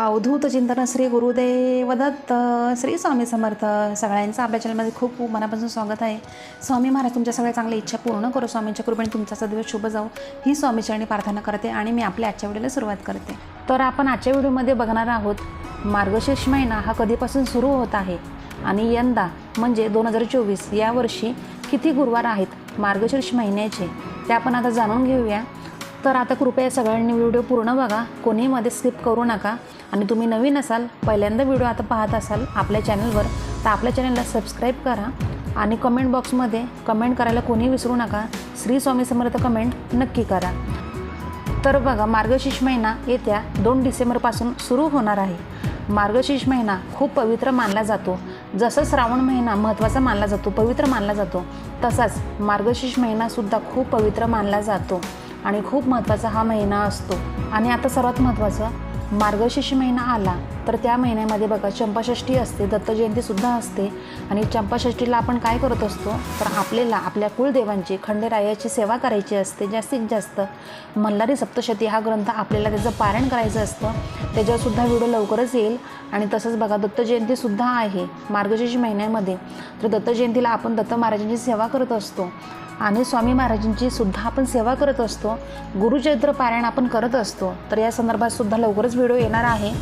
अवधूत चिंतन श्री गुरुदेव दत्त श्री स्वामी समर्थ सगळ्यांचं आपल्या चॅनलमध्ये खूप खूप मनापासून स्वागत आहे. स्वामी महाराज तुमच्या सगळ्या चांगल्या इच्छा पूर्ण करू. स्वामींच्या कृपेने तुमचा सदैव शुभ जाऊ ही स्वामीचरणी प्रार्थना करते आणि मी आपल्या आजच्या व्हिडिओला सुरुवात करते. तर आपण आजच्या व्हिडिओमध्ये बघणार आहोत मार्गशीर्ष महिना हा कधीपासून सुरू होत आहे आणि यंदा म्हणजे दोन हजार चोवीस यावर्षी किती गुरुवार आहेत मार्गशीर्ष महिन्याचे ते आपण आता जाणून घेऊया. तर आता कृपया सगळ्यांनी व्हिडिओ पूर्ण बघा. कोणीही मध्ये स्किप करू नका. आणि तुम्ही नवीन असाल पहिल्यांदा व्हिडिओ आता पाहत असाल आपल्या चॅनलवर तर आपल्या चॅनलला सबस्क्राईब करा. आणि कमेंट बॉक्समध्ये कमेंट करायला कोणी विसरू नका. श्री स्वामी समर्थ कमेंट नक्की करा. तर बघा मार्गशीर्ष महिना येत्या दोन डिसेंबरपासून सुरू होणार आहे. मार्गशीर्ष महिना खूप पवित्र मानला जातो. जसं श्रावण महिना महत्त्वाचा मानला जातो पवित्र मानला जातो तसाच मार्गशीर्ष महिनासुद्धा खूप पवित्र मानला जातो. आणि खूप महत्त्वाचा हा महिना असतो. आणि आता सर्वात महत्त्वाचं मार्गशीर्ष महिना आला तर त्या महिन्यामध्ये बघा चंपाषष्ठी असते दत्तजयंतीसुद्धा असते. आणि चंपाषष्ठीला आपण काय करत असतो? तर आपल्याला आपल्या कुलदेवांची खंडेरायाची सेवा करायची असते जास्तीत जास्त. मल्हारी सप्तशती हा ग्रंथ आपल्याला त्याचं पारायण करायचं असतं. त्याच्यावरसुद्धा व्हिडिओ लवकरच येईल. आणि तसंच बघा दत्तजयंतीसुद्धा आहे मार्गशीर्ष महिन्यामध्ये. तर दत्तजयंतीला आपण दत्त महाराजांची सेवा करत असतो. आणि स्वामी महाराजांची सुद्धा आपण सेवा करत असतो. गुरुचरित्र पारायण आपण करत असतो. तर या संदर्भात सुद्धा लवकरच व्हिडिओ येणार आहे.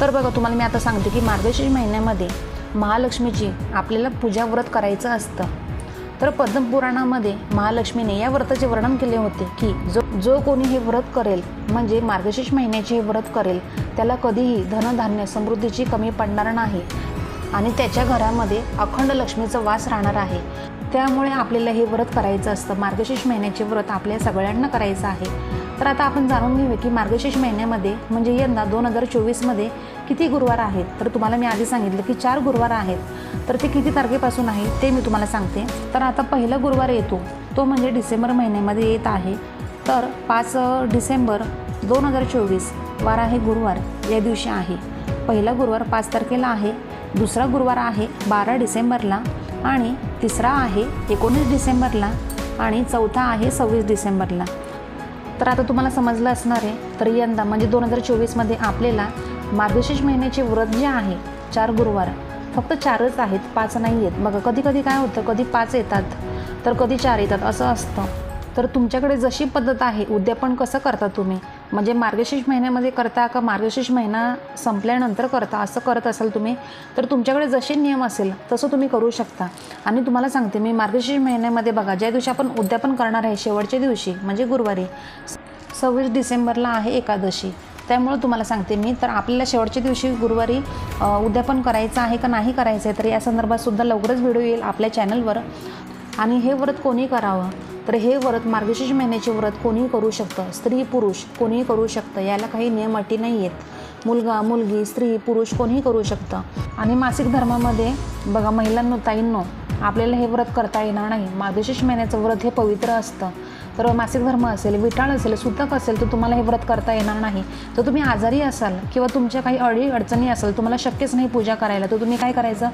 तर बघा तुम्हाला मी आता सांगते की मार्गशीर्ष महिन्यामध्ये महालक्ष्मीची आपल्याला पूजा व्रत करायचं असतं. तर पद्मपुराणामध्ये महालक्ष्मीने या व्रताचे वर्णन केले होते की जो जो कोणी हे व्रत करेल म्हणजे मार्गशीर्ष महिन्याचे हे व्रत करेल त्याला कधीही धनधान्य समृद्धीची कमी पडणार नाही. आणि त्याच्या घरामध्ये अखंड लक्ष्मीचा वास राहणार आहे. त्यामुळे आपल्याला हे व्रत करायचं असतं. मार्गशीर्ष महिन्याचे व्रत आपल्या सगळ्यांना करायचं आहे. तर आता आपण जाणून घेऊया की मार्गशीर्ष महिन्यामध्ये म्हणजे यंदा दोन हजार चोवीसमध्ये किती गुरुवार आहेत? तर तुम्हाला मी आधी सांगितलं की चार गुरुवार आहेत. तर ते किती तारखेपासून आहे ते मी तुम्हाला सांगते. तर आता पहिला गुरुवार येतो. तो म्हणजे डिसेंबर महिन्यामध्ये येत आहे. तर पाच डिसेंबर दोन हजार चोवीस वार आहे गुरुवार या दिवशी आहे. पहिला गुरुवार पाच तारखेला आहे. दुसरा गुरुवार आहे बारा डिसेंबरला. आणि तिसरा आहे एकोणीस डिसेंबरला आणि चौथा आहे सव्वीस डिसेंबरला. तर आता तुम्हाला समजलं असणार आहे तर यंदा म्हणजे दोन हजार चोवीसमध्ये आपल्याला मार्गशीर्ष महिन्याचे व्रत जे आहे चार गुरुवार फक्त चारच आहेत पाच नाही आहेत. बघा कधी कधी काय होतं कधी पाच येतात तर कधी चार येतात असं असतं. तर तुमच्याकडे जशी पद्धत आहे उद्यापन कसं करता तुम्ही? म्हणजे मार्गशीर्ष महिन्यामध्ये करता का मार्गशीर्ष महिना संपल्यानंतर करता? असं करत असाल तुम्ही तर तुमच्याकडे जसे नियम असेल तसं तुम्ही करू शकता. आणि तुम्हाला सांगते मी मार्गशीर्ष महिन्यामध्ये बघा ज्या दिवशी आपण उद्यापन करणार आहे शेवटच्या दिवशी म्हणजे गुरुवारी सव्वीस डिसेंबरला आहे एकादशी. त्यामुळं तुम्हाला सांगते मी तर आपल्याला शेवटच्या दिवशी गुरुवारी उद्यापन करायचं आहे का नाही करायचं आहे तर या संदर्भात सुद्धा लवकरच व्हिडिओ येईल आपल्या चॅनलवर आणि हे व्रत कोणी करावं? तर हे व्रत मार्गशीर्ष महिन्याचे व्रत कोणीही करू शकतं? स्त्री पुरुष कोणीही करू शकतं? याला काही नियम अटी नाही आहेत मुलगा मुलगी स्त्री पुरुष कोणीही करू शकतं. आणि मासिक धर्मामध्ये बघा महिलांनो ताईंनो आपल्याला हे व्रत करता येणार नाही. मार्गशीर्ष महिन्याचं व्रत हे पवित्र असतं. तर मासिक धर्म असेल विटाळ असेल सुतक असेल तर तुम्हाला हे व्रत करता येणार नाही. तर तुम्ही आजारी असाल किंवा तुमच्या काही अडी अडचणी असेल तुम्हाला शक्यच नाही पूजा करायला. तर तुम्ही काय करायचं?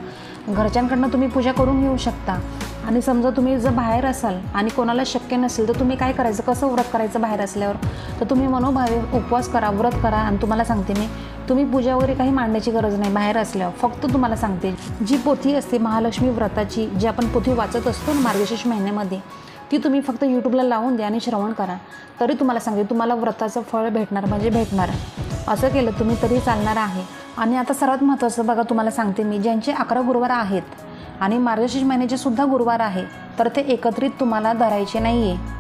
घरच्यांकडनं तुम्ही पूजा करून घेऊ शकता. आणि समजा तुम्ही जर बाहेर असाल आणि कोणाला शक्य नसेल तर तुम्ही काय करायचं? कसं व्रत करायचं बाहेर असल्यावर? तर तुम्ही मनोभावे उपवास करा व्रत करा आणि तुम्हाला सांगते मी तुम्ही पूजा वगैरे काही मांडण्याची गरज नाही बाहेर असल्यावर. फक्त तुम्हाला सांगते जी पोथी असते महालक्ष्मी व्रताची जी आपण पोथी वाचत असतो ना मार्गशीर्ष महिन्यामध्ये ती तुम्ही फक्त यूट्यूबला लावून द्या आणि श्रवण करा. तरी तुम्हाला सांगते तुम्हाला व्रताचं फळ भेटणार म्हणजे भेटणार. असं केलं तुम्ही तरी चालणार आहे. आणि आता सर्वात महत्त्वाचं बघा तुम्हाला सांगते मी ज्यांचे अकरा गुरुवार आहेत आणि मार्गशीर्ष महिन्याचे सुद्धा गुरुवार आहे तर ते एकत्रित तुम्हाला धरायचे नाही आहे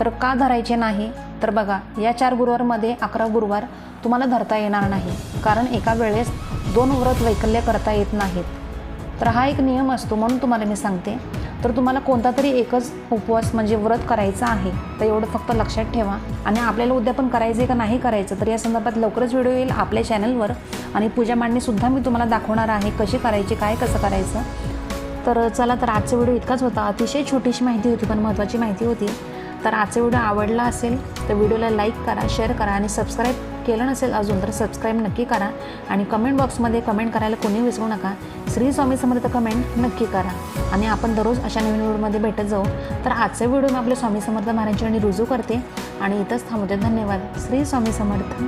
तर का धरायचे नाही? तर बघा या चार गुरुवारमध्ये अकरा गुरुवार तुम्हाला धरता येणार नाही कारण एका वेळेस दोन व्रत वैकल्य करता येत नाहीत. तर हा एक नियम असतो म्हणून तुम्हाला मी सांगते. तर तुम्हाला कोणता तरी एकच उपवास म्हणजे व्रत करायचं आहे तर एवढं फक्त लक्षात ठेवा. आणि आपल्याला उद्या पण करायचं आहे का नाही करायचं तर या संदर्भात लवकरच व्हिडिओ येईल आपल्या चॅनलवर आणि पूजा मांडणीसुद्धा मी तुम्हाला दाखवणार आहे कशी करायची काय कसं करायचं. तर चला तर आजचा व्हिडिओ इतकाच होता. अतिशय छोटीशी माहिती होती पण महत्त्वाची माहिती होती. तर आजचा व्हिडिओ आवडला असेल तर व्हिडिओला लाईक करा शेअर करा आणि सबस्क्राईब केलं नसेल अजून तर सबस्क्राईब नक्की करा. आणि कमेंट बॉक्समध्ये कमेंट करायला कोणी विसरू नका. श्री स्वामी समर्थ कमेंट नक्की करा. आणि आपण दररोज अशा नवीन व्हिडिओमध्ये भेटत जाऊ. तर आजचा व्हिडिओ मी आपल्या स्वामी समर्थ महाराजांच्या रुजू करते. आणि इथंच थांबवते धन्यवाद. श्री स्वामी समर्थ.